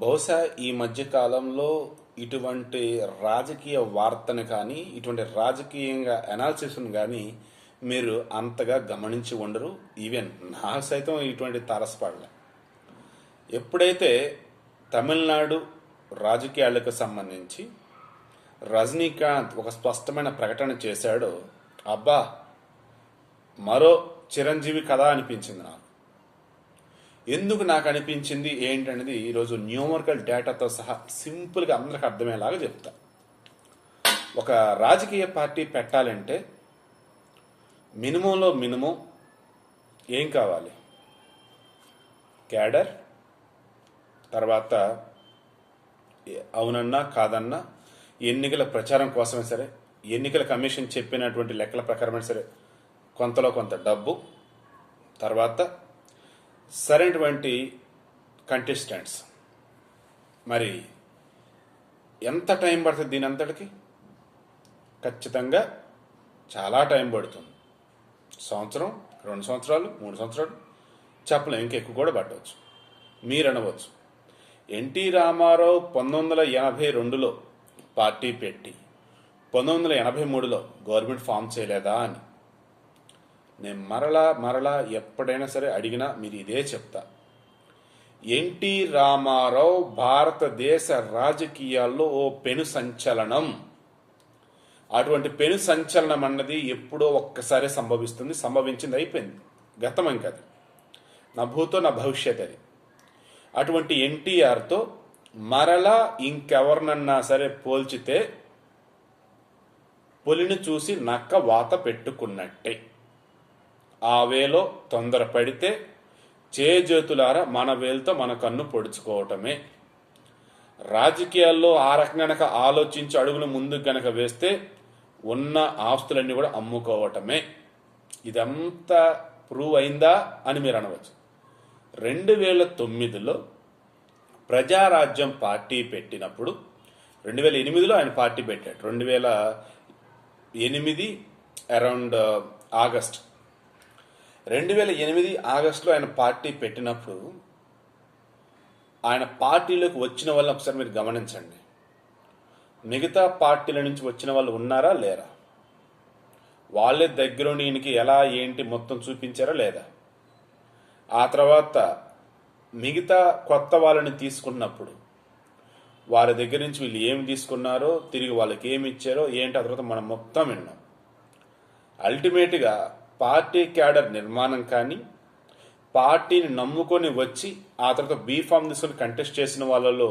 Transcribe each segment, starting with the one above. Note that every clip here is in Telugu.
బహుశా ఈ మధ్య కాలంలో ఇటువంటి రాజకీయ వార్తను కానీ ఇటువంటి రాజకీయంగా అనాలిసిస్ను కానీ మీరు అంతగా గమనించి ఉండరు. ఈవెన్ నా సైతం ఇటువంటి తారసపడలే. ఎప్పుడైతే తమిళనాడు రాజకీయాలకు సంబంధించి రజనీకాంత్ ఒక స్పష్టమైన ప్రకటన చేశాడో అబ్బా మరో చిరంజీవి కథ అనిపించింది నాకు. ఎందుకు నాకు అనిపించింది ఏంటనేది ఈరోజు న్యూమరికల్ డేటాతో సహా సింపుల్గా అందరికి అర్థమయ్యేలాగా చెప్తా. ఒక రాజకీయ పార్టీ పెట్టాలంటే మినిమంలో మినిమం ఏం కావాలి? క్యాడర్ తర్వాత అవునన్నా కాదన్నా ఎన్నికల ప్రచారం కోసమే సరే ఎన్నికల కమిషన్ చెప్పినటువంటి లెక్కల ప్రకారమే సరే కొంతలో కొంత డబ్బు తర్వాత సరైనటువంటి కంటెస్టెంట్స్. మరి ఎంత టైం పడుతుంది దీని అంతటికి? ఖచ్చితంగా చాలా టైం పడుతుంది. సంవత్సరం రెండు సంవత్సరాలు మూడు సంవత్సరాలు చెప్పలేం ఇంకెక్కువ కూడా పట్టవచ్చు. మీరు అనవచ్చు ఎన్టీ రామారావు పంతొమ్మిది వందల ఎనభై రెండులో పార్టీ పెట్టి పంతొమ్మిది వందల ఎనభై మూడులో గవర్నమెంట్ ఫామ్ చేయలేదా అని. నేను మరలా మరలా ఎప్పుడైనా సరే అడిగినా మీరు ఇదే చెప్తా. ఎన్టీ రామారావు భారతదేశ రాజకీయాల్లో ఓ పెను సంచలనం. అటువంటి పెను సంచలనం అన్నది ఎప్పుడో ఒక్కసారి సంభవిస్తుంది సంభవించింది అయిపోయింది. గతం ఇంకది నా భూతో నా భవిష్యత్ అది. అటువంటి ఎన్టీఆర్తో మరలా ఇంకెవరినన్నా సరే పోల్చితే పులిని చూసి నక్క వాత పెట్టుకున్నట్టే. ఆ వేలో తొందరపడితే చేజేతులారా మన వేలుతో మన కన్ను పొడుచుకోవటమే. రాజకీయాల్లో ఆ రకంగా ఆలోచించి అడుగులు ముందుకు గనక వేస్తే ఉన్న ఆస్తులన్నీ కూడా అమ్ముకోవటమే. ఇదంతా ప్రూవ్ అయిందా అని మీరు అనవచ్చు. రెండు వేల తొమ్మిదిలో ప్రజారాజ్యం పార్టీ పెట్టినప్పుడు రెండు వేల ఎనిమిదిలో ఆయన పార్టీ పెట్టాడు. రెండు వేల ఎనిమిది అరౌండ్ ఆగస్ట్ రెండు వేల ఎనిమిది ఆగస్టులో ఆయన పార్టీ పెట్టినప్పుడు ఆయన పార్టీలోకి వచ్చిన వాళ్ళని ఒకసారి మీరు గమనించండి. మిగతా పార్టీల నుంచి వచ్చిన వాళ్ళు ఉన్నారా లేరా? వాళ్ళే దగ్గరుండి ఈయనకి ఎలా ఏంటి మొత్తం చూపించారా లేదా? ఆ తర్వాత మిగతా కొత్త వాళ్ళని తీసుకున్నప్పుడు వారి దగ్గర నుంచి వీళ్ళు ఏమి తీసుకున్నారో తిరిగి వాళ్ళకి ఏమి ఇచ్చారో ఏంటి ఆ తర్వాత మనం మొత్తం విన్నాం. అల్టిమేట్గా పార్టీ క్యాడర్ నిర్మాణం కానీ పార్టీని నమ్ముకొని వచ్చి ఆ తర్వాత బీఫామ్ తీసుకొని కంటెస్ట్ చేసిన వాళ్ళలో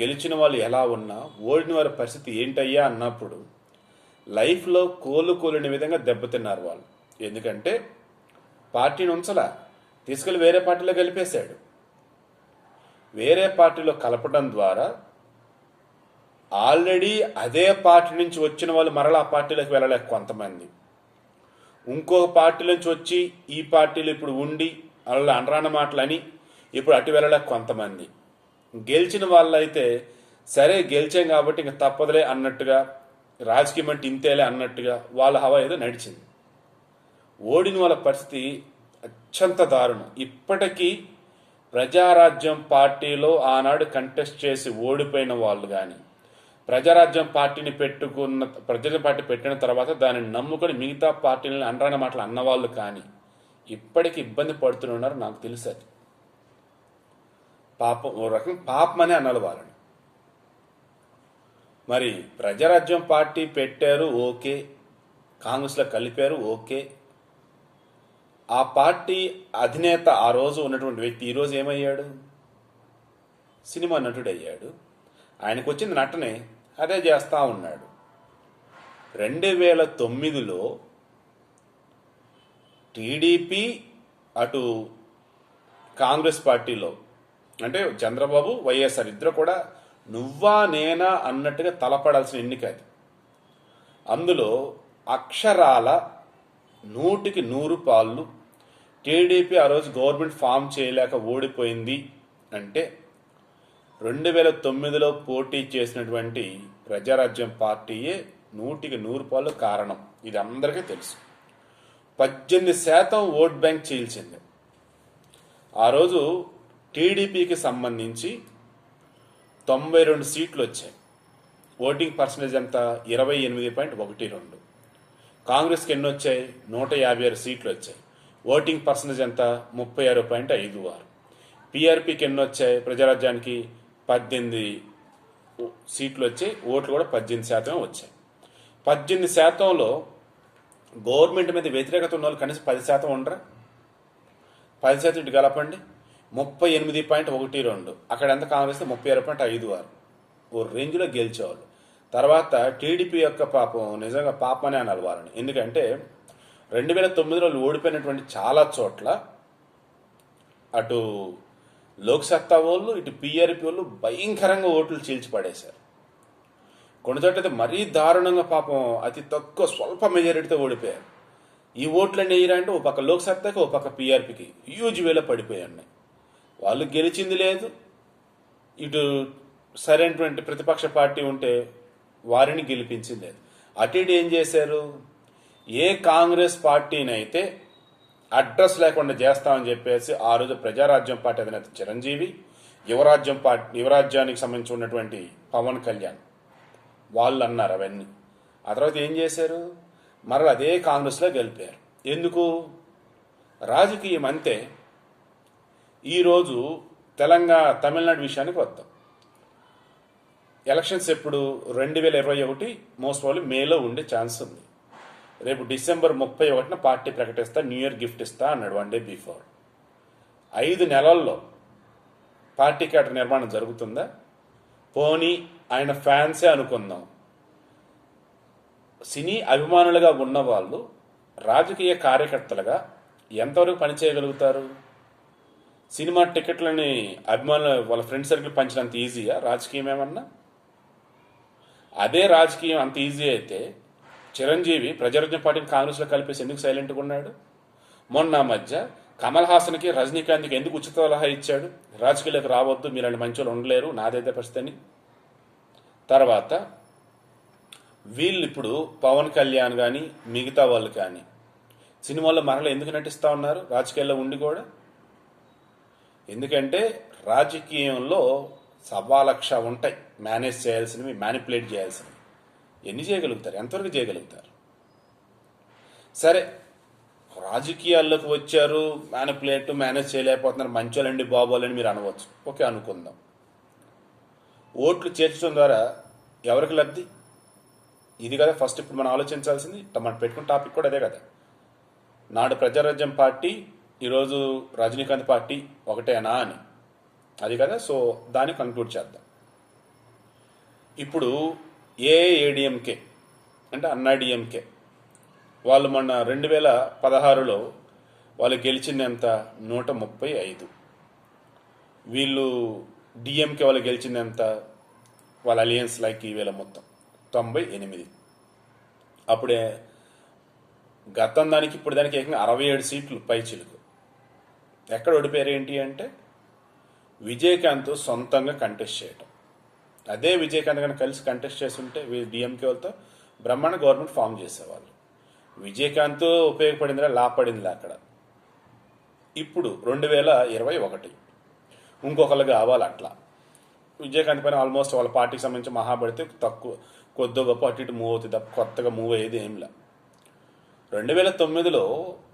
గెలిచిన వాళ్ళు ఎలా ఉన్నా ఓడిన వారి పరిస్థితి ఏంటయ్యా అన్నప్పుడు లైఫ్లో కోలుకోలేని విధంగా దెబ్బతిన్నారు వాళ్ళు. ఎందుకంటే పార్టీని ఉంచలా తీసుకెళ్ళి వేరే పార్టీలో గెలిపేశాడు. వేరే పార్టీలో కలపడం ద్వారా ఆల్రెడీ అదే పార్టీ నుంచి వచ్చిన వాళ్ళు మరలా ఆ పార్టీలోకి వెళ్ళలేక కొంతమంది. ఇంకో పార్టీ నుంచి వచ్చి ఈ పార్టీలో ఇప్పుడు ఉండి అలా అనరాని మాటలని ఇప్పుడు అటు వెళ్ళలేక కొంతమంది. గెలిచిన వాళ్ళైతే సరే గెలిచాం కాబట్టి ఇంక తప్పదులే అన్నట్టుగా రాజకీయం అంటే ఇంతేలే అన్నట్టుగా వాళ్ళ హవా ఏదో నడిచింది. ఓడిన వాళ్ళ పరిస్థితి అత్యంత దారుణం. ఇప్పటికీ ప్రజారాజ్యం పార్టీలో ఆనాడు కంటెస్ట్ చేసి ఓడిపోయిన వాళ్ళు కానీ ప్రజారాజ్యం పార్టీని పెట్టుకున్న ప్రజల పార్టీ పెట్టిన తర్వాత దానిని నమ్ముకొని మిగతా పార్టీలను అనరాని మాటలు అన్నవాళ్ళు కానీ ఇప్పటికి ఇబ్బంది పడుతున్నారు నాకు తెలుసు అది. పాపం ఓ రకం పాపమనే అనాలి వాళ్ళని. మరి ప్రజారాజ్యం పార్టీ పెట్టారు ఓకే. కాంగ్రెస్లో కలిపారు ఓకే. ఆ పార్టీ అధినేత ఆ రోజు ఉన్నటువంటి వ్యక్తి ఈరోజు ఏమయ్యాడు? సినిమా నటుడు అయ్యాడు ఆయనకు వచ్చింది నటనే అదే చేస్తూ ఉన్నాడు. రెండు వేల తొమ్మిదిలో టీడీపీ అటు కాంగ్రెస్ పార్టీలో అంటే చంద్రబాబు వైఎస్ఆర్ ఇద్దరు కూడా నువ్వా నేనా అన్నట్టుగా తలపడాల్సిన ఎన్నిక అది. అందులో అక్షరాల నూటికి నూరు పాళ్ళు టీడీపీ ఆ రోజు గవర్నమెంట్ ఫామ్ చేయలేక ఓడిపోయింది అంటే రెండు వేల తొమ్మిదిలో పోటీ చేసినటువంటి ప్రజారాజ్యం పార్టీయే నూటికి నూరు పాలు కారణం. ఇది అందరికీ తెలుసు. పద్దెనిమిది శాతం ఓట్ బ్యాంక్ చీల్చింది. ఆ రోజు టీడీపీకి సంబంధించి తొంభై రెండు సీట్లు వచ్చాయి. ఓటింగ్ పర్సంటేజ్ ఎంత? ఇరవై ఎనిమిది పాయింట్ ఒకటి రెండు. కాంగ్రెస్కి ఎన్ని వచ్చాయి? నూట యాభై ఆరు సీట్లు వచ్చాయి. ఓటింగ్ పర్సంటేజ్ ఎంత? ముప్పై ఆరు పాయింట్ ఐదు ఆరు. పీఆర్పీకి ఎన్ని వచ్చాయి? ప్రజారాజ్యానికి పద్దెనిమిది సీట్లు వచ్చాయి ఓట్లు కూడా పద్దెనిమిది శాతమే వచ్చాయి. పద్దెనిమిది శాతంలో గవర్నమెంట్ మీద వ్యతిరేకత ఉన్న వాళ్ళు కనీసం పది శాతం ఉండరా? పది శాతం ఇటు కలపండి. ముప్పై ఎనిమిది పాయింట్ ఒకటి రెండు. అక్కడ ఎంత కాంగ్రెస్ ముప్పై ఆరు పాయింట్ ఐదు ఆరు. ఓ రేంజ్లో గెలిచేవాళ్ళు. తర్వాత టీడీపీ యొక్క పాపం నిజంగా పాపమనే అనాలి వారిని ఎందుకంటే రెండు వేల తొమ్మిదిలో ఓడిపోయినటువంటి చాలా చోట్ల అటు లోక్సత్తా వాళ్ళు ఇటు పిఆర్పి వాళ్ళు భయంకరంగా ఓట్లు చీల్చి పడేశారు కొన్ని చోట్ల అయితే మరీ దారుణంగా పాపం అతి తక్కువ స్వల్ప మెజారిటీతో ఓడిపోయారు. ఈ ఓట్లన్నీ వేయరంటే ఓ పక్క లోక్సత్తాకి ఓ పక్క పిఆర్పికి హ్యూజ్ వేలో పడిపోయాయి వాళ్ళు గెలిచింది లేదు. ఇటు సరైనటువంటి ప్రతిపక్ష పార్టీ ఉంటే వారిని గెలిపించింది లేదు. అటు ఏం చేశారు? ఏ కాంగ్రెస్ పార్టీనైతే అడ్రస్ లేకుండా చేస్తామని చెప్పేసి ఆ రోజు ప్రజారాజ్యం పార్టీ అధినేత చిరంజీవి యువరాజ్యం పార్టీ యువరాజ్యానికి సంబంధించి ఉన్నటువంటి పవన్ కళ్యాణ్ వాళ్ళు అన్నారు అవన్నీ. ఆ తర్వాత ఏం చేశారు? మరల అదే కాంగ్రెస్లో గెలిపారు. ఎందుకు? రాజకీయం అంతే. ఈరోజు తెలంగాణ తమిళనాడు విషయానికి వద్దాం. ఎలక్షన్స్ ఎప్పుడు? రెండు వేల ఇరవై ఒకటి మోస్ట్ ప్రాబ్లీ మేలో ఉండే ఛాన్స్ ఉంది. రేపు డిసెంబర్ ముప్పై ఒకటిన పార్టీ ప్రకటిస్తా న్యూ ఇయర్ గిఫ్ట్ ఇస్తా అన్నాడు వన్ డే బిఫోర్ ఐదు నెలల్లో పార్టీ క్యాటర్ నిర్మాణం జరుగుతుందా? పోనీ ఆయన ఫ్యాన్సే అనుకుందాం. సినీ అభిమానులుగా ఉన్నవాళ్ళు రాజకీయ కార్యకర్తలుగా ఎంతవరకు పనిచేయగలుగుతారు సినిమా టికెట్లని అభిమానులు వాళ్ళ ఫ్రెండ్ సర్కిల్ పంచినంత ఈజీయా రాజకీయం ఏమన్నా? అదే రాజకీయం అంత ఈజీ అయితే చిరంజీవి ప్రజారాజ్యం పార్టీని కాంగ్రెస్లో కలిపేసి ఎందుకు సైలెంట్గా ఉన్నాడు? మొన్న మధ్య కమల్ హాసన్కి రజనీకాంత్కి ఎందుకు ఉచిత సలహా ఇచ్చాడు? రాజకీయాలకు రావద్దు మీలాంటి మంచి ఉండలేరు నాదైతే పరిస్థితి తర్వాత వీళ్ళు ఇప్పుడు పవన్ కళ్యాణ్ కానీ మిగతా వాళ్ళు కానీ సినిమాల్లో మరలా ఎందుకు నటిస్తూ ఉన్నారు? రాజకీయాల్లో ఉండి కూడా? ఎందుకంటే రాజకీయంలో సవా లక్ష ఉంటాయి. మేనేజ్ చేయాల్సినవి మ్యానిపులేట్ చేయాల్సినవి. ఎన్ని చేయగలుగుతారు? ఎంతవరకు చేయగలుగుతారు? సరే రాజకీయాల్లోకి వచ్చారు మ్యానిపులేట్ మేనేజ్ చేయలేకపోతున్నారు మంచోళ్ళండి బాబోలని మీరు అనవచ్చు. ఓకే అనుకుందాం. ఓట్లు చేర్చడం ద్వారా ఎవరికి లబ్ధి? ఇది కదా ఫస్ట్ ఇప్పుడు మనం ఆలోచించాల్సింది. మనం పెట్టుకున్న టాపిక్ కూడా అదే కదా. నాడు ప్రజారాజ్యం పార్టీ ఈరోజు రజనీకాంత్ పార్టీ ఒకటేనా అని. అది కదా సో దాన్ని కంక్లూడ్ చేద్దాం. ఇప్పుడు ఏఏడిఎంకే అంటే అన్నాడిఎంకే వాళ్ళు మొన్న రెండు వేల పదహారులో వాళ్ళు గెలిచింది ఎంత నూట ముప్పై ఐదు. వీళ్ళు డిఎంకే వాళ్ళు గెలిచింది ఎంత వాళ్ళ అలియన్స్ లైక్ ఈవేళ మొత్తం తొంభై ఎనిమిది. అప్పుడే గతం దానికి ఇప్పుడు దానికి ఏకంగా అరవై ఏడు సీట్లు పై చిలుకు. ఎక్కడ ఓడిపోయారు ఏంటి అంటే విజయకాంత్ సొంతంగా కంటెస్ట్ చేయటం. అదే విజయకాంత్ కనుక కలిసి కంటెస్ట్ చేస్తుంటే డిఎంకే వాళ్ళతో బ్రహ్మాండ గవర్నమెంట్ ఫామ్ చేసేవాళ్ళు. విజయకాంత్ ఉపయోగపడిందిరా లాభపడిందిలే అక్కడ. ఇప్పుడు రెండు వేల ఇరవై ఒకటి ఇంకొకరు కావాలి అట్లా. విజయకాంత్ పైన ఆల్మోస్ట్ వాళ్ళ పార్టీకి సంబంధించి మహాపడితే తక్కువ కొద్ది గొప్ప అటు ఇటు మూవ్ అవుతుంది తప్ప కొత్తగా మూవ్ అయ్యేది ఏంలా రెండు వేల తొమ్మిదిలో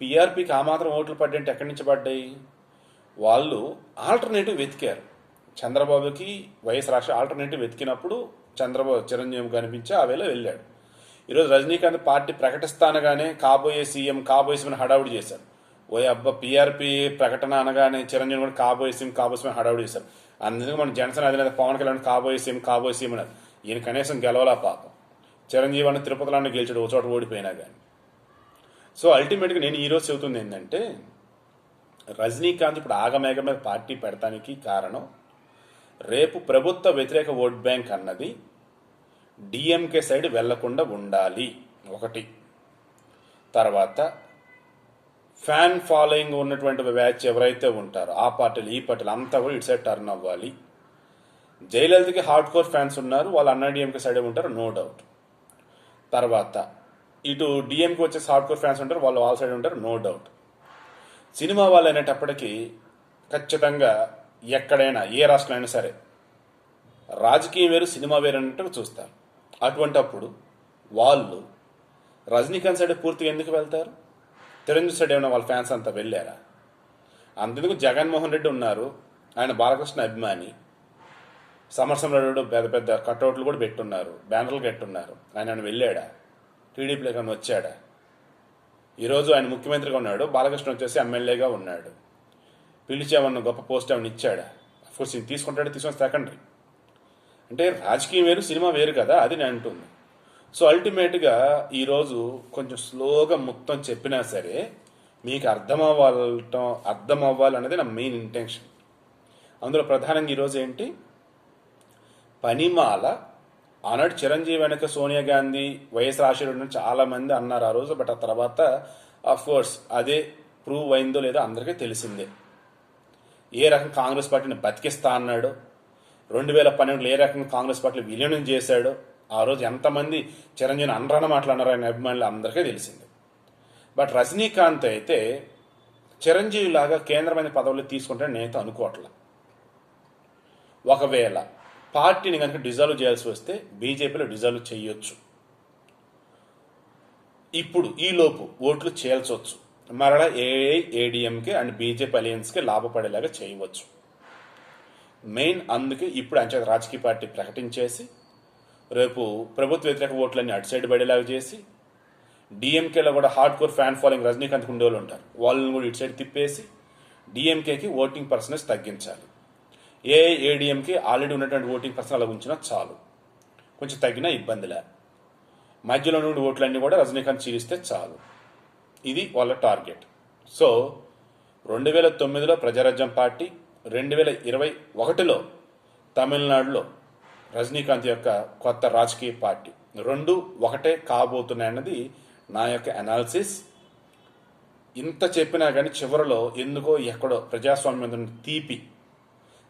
పిఆర్పికి ఆ మాత్రం ఓట్లు పడ్డంటే ఎక్కడి నుంచి పడ్డాయి? వాళ్ళు ఆల్టర్నేటివ్ వెతికారు. చంద్రబాబుకి వైఎస్ రాష్ట్ర ఆల్టర్నేటివ్ వెతికినప్పుడు చంద్రబాబు చిరంజీవి కనిపించి ఆ వేళ వెళ్ళాడు. ఈరోజు రజనీకాంత్ పార్టీ ప్రకటిస్తానగానే కాబోయే సీఎం కాబోయే సీఎం హడావుడి చేశారు. ఓ అబ్బా పీఆర్పీ ప్రకటన అనగానే చిరంజీవి కూడా కాబోయే సీఎం కాబోయే సీఎం హడావుడి చేశారు. అందుకే మన జనసేన అధినేత పవన్ కళ్యాణ్ కాబోయే సీఎం కాబోయే సీఎం అన్నారు. ఈయన కనీసం గెలవలా పాపం. చిరంజీవి అని తిరుపతిలో గెలిచాడు ఓ చోట ఓడిపోయినా కానీ సో అల్టిమేట్గా నేను ఈరోజు చెబుతుంది ఏంటంటే రజనీకాంత్ ఇప్పుడు ఆగమేఘ మీద పార్టీ పెడతానికి కారణం రేపు ప్రభుత్వ వ్యతిరేక ఓట్ బ్యాంక్ అన్నది డిఎంకే సైడ్ వెళ్ళకుండా ఉండాలి. ఒకటి. తర్వాత ఫ్యాన్ ఫాలోయింగ్ ఉన్నటువంటి బ్యాచ్ ఎవరైతే ఉంటారో ఆ పార్టీలు ఈ పార్టీలు అంతా కూడా ఇటు సైడ్ టర్న్ అవ్వాలి. జయలలితకి హార్డ్ కోర్ ఫ్యాన్స్ ఉన్నారు వాళ్ళు అన్నా డిఎంకే సైడ్ ఉంటారు నో డౌట్. తర్వాత ఇటు డిఎంకి వచ్చే హార్డ్ కోర్ ఫ్యాన్స్ ఉంటారు వాళ్ళు వాళ్ళ సైడ్ ఉంటారు నో డౌట్. సినిమా వాళ్ళు అనేటప్పటికీ ఖచ్చితంగా ఎక్కడైనా ఏ రాష్ట్రం అయినా సరే రాజకీయం వేరు సినిమా వేరు అన్నట్టు చూస్తారు. అటువంటి అప్పుడు వాళ్ళు రజనీకాంత్ సైడ్ పూర్తిగా ఎందుకు వెళ్తారు? చిరంజీవి సైడ్ ఏమైనా వాళ్ళ ఫ్యాన్స్ అంతా వెళ్ళారా? అందుకు జగన్మోహన్ రెడ్డి ఉన్నారు. ఆయన బాలకృష్ణ అభిమాని. సమరసంలో పెద్ద పెద్ద కట్అవుట్లు కూడా పెట్టున్నారు. బ్యానర్లు కట్టున్నారు. ఆయన ఆయన వెళ్ళాడా? టీడీపీలో కానీ వచ్చాడా? ఈరోజు ఆయన ముఖ్యమంత్రిగా ఉన్నాడు. బాలకృష్ణ వచ్చేసి ఎమ్మెల్యేగా ఉన్నాడు. పిలిచేమన్న గొప్ప పోస్ట్ ఆమెను ఇచ్చాడా? కోర్స్ ఇది తీసుకుంటాడు తీసుకొని సెకండరీ అంటే రాజకీయం వేరు సినిమా వేరు కదా అది నేను అంటుంది. సో అల్టిమేట్గా ఈరోజు కొంచెం స్లోగా మొత్తం చెప్పినా సరే మీకు అర్థం అవ్వటం అర్థం అవ్వాలన్నది నా మెయిన్ ఇంటెన్షన్ అందులో ప్రధానంగా ఈరోజు ఏంటి? పనిమాల ఆనాడు చిరంజీవి వెనక సోనియా గాంధీ వైఎస్ రాజశేఖర్ చాలామంది అన్నారు ఆ రోజు బట్ ఆ తర్వాత ఆఫ్ కోర్స్ అదే ప్రూవ్ అయిందో లేదో అందరికీ తెలిసిందే. ఏ రకంగా కాంగ్రెస్ పార్టీని బతికిస్తా అన్నాడో? రెండు వేల పన్నెండులో ఏ రకంగా కాంగ్రెస్ పార్టీ విలీనం చేశాడో? ఆ రోజు ఎంతమంది చిరంజీవిని అనరాన మాట్లాడారో ఆయన అభిమానులు అందరికీ తెలిసింది. బట్ రజనీకాంత్ అయితే చిరంజీవి లాగా కేంద్రమైన పదవులు తీసుకుంటే నేనైతే అనుకోవట్లే. ఒకవేళ పార్టీని కనుక డిజాల్వ్ చేయాల్సి వస్తే బీజేపీలో డిజాల్వ్ చేయొచ్చు. ఇప్పుడు ఈలోపు ఓట్లు చేయాల్సొచ్చు మరలా ఏఐ ఏడిఎంకే అండ్ బీజేపీ అలయన్స్కి లాభపడేలాగా చేయవచ్చు. మెయిన్ అందుకే ఇప్పుడు అంచేత రాజకీయ పార్టీ ప్రకటించేసి రేపు ప్రభుత్వ వ్యతిరేక ఓట్లన్నీ అటు సైడ్ పడేలాగా చేసి డిఎంకేలో కూడా hard core fan following Rajinikanth ఉండేవాళ్ళు ఉంటారు. వాళ్ళని కూడా ఇటు సైడ్ తిప్పేసి డిఎంకేకి ఓటింగ్ పర్సనేజ్ తగ్గించాలి. ఏఐఏడిఎంకి ఆల్రెడీ ఉన్నటువంటి ఓటింగ్ పర్సన్ అలా ఉంచినా చాలు. కొంచెం తగ్గినా ఇబ్బందిలే. మధ్యలో నుండి ఓట్లన్నీ కూడా రజనీకాంత్ చీలిస్తే చాలు. ఇది వాళ్ళ టార్గెట్. సో రెండు వేల తొమ్మిదిలో ప్రజారాజ్యం పార్టీ రెండు వేల ఇరవై ఒకటిలో తమిళనాడులో రజనీకాంత్ యొక్క కొత్త రాజకీయ పార్టీ. రెండు ఒకటే కాబోతున్నాయన్నది నా యొక్క అనాలిసిస్ ఇంత చెప్పినా కానీ చివరిలో ఎందుకో ఎక్కడో ప్రజాస్వామ్యం మీద తీపి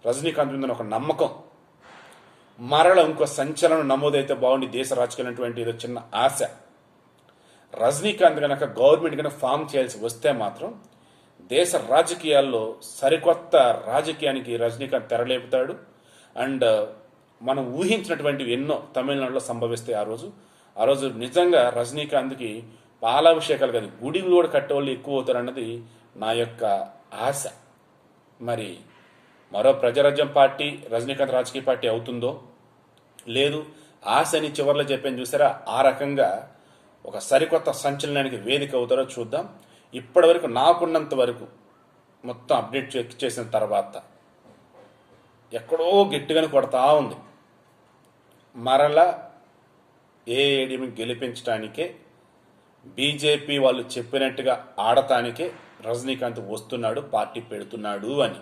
రజనీకాంత్ మీద ఒక నమ్మకం మరల ఇంకో సంచలనం నమోదైతే బాగుండి దేశ రాజకీయాలటువంటి ఏదో చిన్న ఆశ. రజనీకాంత్ కనుక గవర్నమెంట్ కనుక ఫామ్ చేయాల్సి వస్తే మాత్రం దేశ రాజకీయాల్లో సరికొత్త రాజకీయానికి రజనీకాంత్ తెరలేపుతాడు. అండ్ uh, మనం ఊహించినటువంటివి ఎన్నో తమిళనాడులో సంభవిస్తాయి ఆ రోజు. ఆ రోజు నిజంగా రజనీకాంత్కి పాలాభిషేకాలు కానీ గుడిలు కూడా కట్టేవాళ్ళు ఎక్కువ అవుతారు అన్నది నా యొక్క ఆశ. మరి మరో ప్రజారాజ్యం పార్టీ రజనీకాంత్ రాజకీయ పార్టీ అవుతుందో? లేదు. ఆశని చివరిలో చెప్పాను చూసారా? ఆ రకంగా ఒక సరికొత్త సంచలనానికి వేదిక అవుతారో చూద్దాం. ఇప్పటి వరకు నాకున్నంత వరకు మొత్తం అప్డేట్ చెక్ చేసిన తర్వాత ఎక్కడో గట్టిగానే కొడతా ఉంది. మరలా ఏఐడిని గెలిపించడానికే బీజేపీ వాళ్ళు చెప్పినట్టుగా ఆడటానికే రజనీకాంత్ వస్తున్నాడు పార్టీ పెడుతున్నాడు అని.